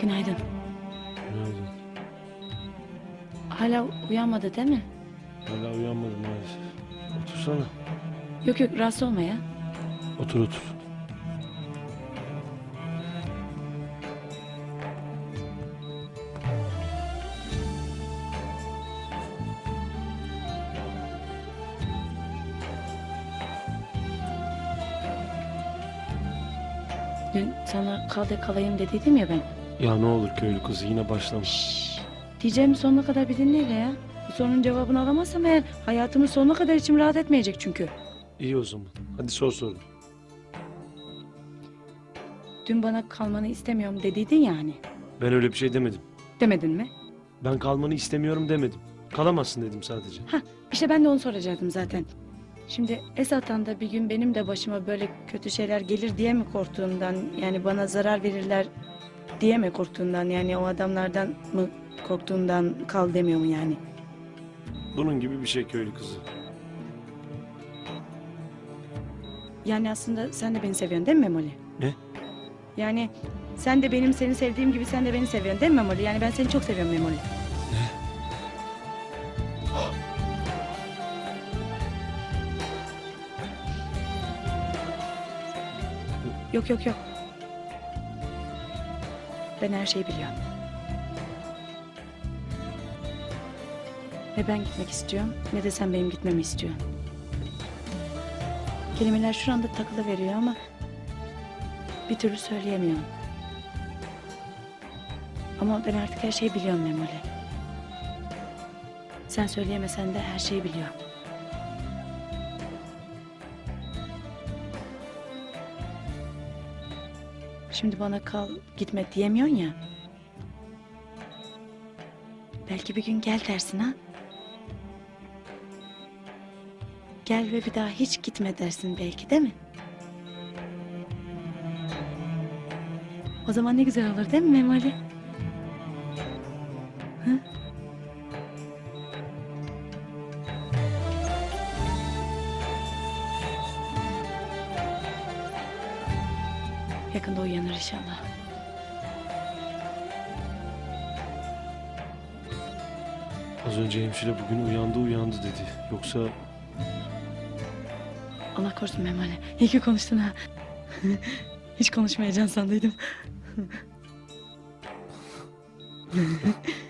Günaydın. Günaydın. Hala uyanmadı değil mi? Hala uyanmadım maalesef. Otursana. Yok yok rahatsız olma ya. Otur otur. Dün sana kal de kalayım dediydim ya ben. Ya ne olur köylü kızı yine başlama. Şşş. Diyeceğimi sonuna kadar bir dinle hele ya. Bu sorunun cevabını alamazsam eğer hayatımın sonuna kadar içim rahat etmeyecek çünkü. İyi o zaman. Hadi sor sorun. Dün bana kalmanı istemiyorum dediydin ya hani. Ben öyle bir şey demedim. Demedin mi? Ben kalmanı istemiyorum demedim. Kalamazsın dedim sadece. Hah işte ben de onu soracaktım zaten. Şimdi Esat'tan da bir gün benim de başıma böyle kötü şeyler gelir diye mi korktuğundan yani bana zarar verirler diye mi korktuğundan yani o adamlardan mı korktuğundan kal demiyor mu yani? Bunun gibi bir şey köylü kızı. Yani aslında sen de beni seviyorsun değil mi Memoli? Ne? Yani sen de benim seni sevdiğim gibi sen de beni seviyorsun değil mi Memoli? Yani ben seni çok seviyorum Memoli. Yok yok yok. Ben her şeyi biliyorum. Ne ben gitmek istiyorum ne de sen benim gitmemi istiyorsun. Kelimeler şu anda takılı veriyor ama bir türlü söyleyemiyorum. Ama ben artık her şeyi biliyorum Memoli. Sen söyleyemesen de her şeyi biliyorum. Şimdi bana kal gitme diyemiyorsun ya. Belki bir gün gel dersin ha. Gel ve bir daha hiç gitme dersin belki değil mi? O zaman ne güzel olur değil mi Memoli? Yakında uyanır inşallah. Az önce hemşire bugün uyandı uyandı dedi. Yoksa Allah korusun Memoli. İyi ki konuştun ha. Hiç konuşmayacaksın sandıydım.